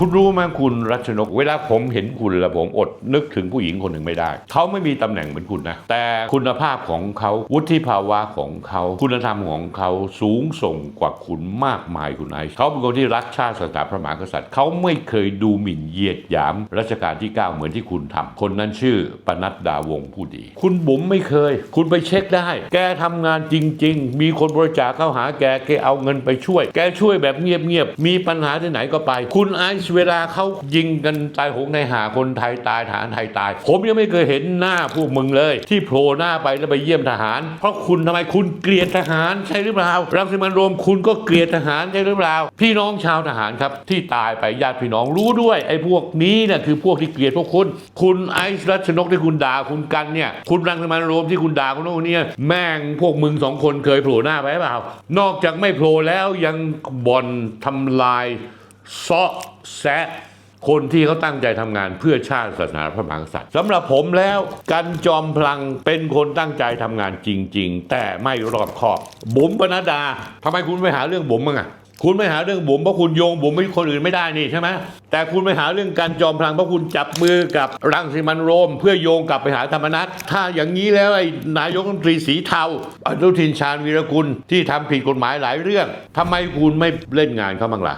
คุณรู้ไหมคุณรัชนก เวลาผมเห็นคุณล้วผมอดนึกถึงผู้หญิงคนหนึ่งไม่ได้ เขาไม่มีตำแหน่งเหมือนคุณนะ แต่คุณภาพของเขาวุฒิภาวะของเขา คุณธรรมของเขาสูงส่งกว่าคุณมากมายคุณไอเขาเป็นคนที่รักชาติศาสนาพระมหากษัตริย์ เขาไม่เคยดูหมิ่นเหยียดหยามรัชกาลที่ 9 เหมือนที่คุณทำคนนั้นชื่อปนัดดาวงผู้ดี คุณบุ๋มไม่เคย คุณไปเช็คได้ แกทำงานจริง ๆ มีคนบริจาคเข้าหาแกแกเอาเงินไปช่วย แกช่วยแบบเงียบๆมีปัญหาที่ไหนก็ไป คุณไอซเวลาเขายิงกันตายโหงในหาคนไทยตายทหารไทยตาย ผมยังไม่เคยเห็นหน้าพวกมึงเลย ที่โผล่หน้าไปแล้วไปเยี่ยมทหาร เพราะคุณทำไมคุณเกลียดทหารใช่หรือเปล่ารังสิมันโรมคุณก็เกลียดทหารใช่หรือเปล่า พี่น้องชาวทหารครับ ที่ตายไปญาติพี่น้องรู้ด้วยไอ้พวกนี้เนี่ยคือพวกที่เกลียดพวกคุณ คุณไอซ์รัชนกที่คุณด่าคุณกันเนี่ย คุณรังสิมันโรมที่คุณด่าคุณโน่นเนี่ยแม่งพวกมึงสองคนเคยโผล่หน้าไปหรือเปล่า นอกจากไม่โผล่แล้วยังบ่อนทำลาย ซาะแซะคนที่เขาตั้งใจทำงานเพื่อชาติศาสนาพระมหากษัตริย์สำหรับผมแล้วกันจอมพลังเป็นคนตั้งใจทำงานจริง ๆ แต่ไม่รอบคอบบุ๋มปนัดดาทำไมคุณไม่หาเรื่องบุ๋มมั้งอะคุณไม่หาเรื่องบุ๋มเพราะคุณโยงบุ๋มไม่คนอื่นไม่ได้นี่ใช่ไหมแต่คุณไม่หาเรื่องการจอมพลังเพราะคุณจับมือกับรังสิมันโรม เพื่อโยงกลับไปหาธรรมนัตถ้าอย่างนี้แล้วไอ้นายกรัฐมนตรีสีเทาอนุทินชาญวีรกุลที่ทำผิดกฎหมายหลายเรื่องทำไมคุณไม่เล่นงานเขาบ้างล่ะ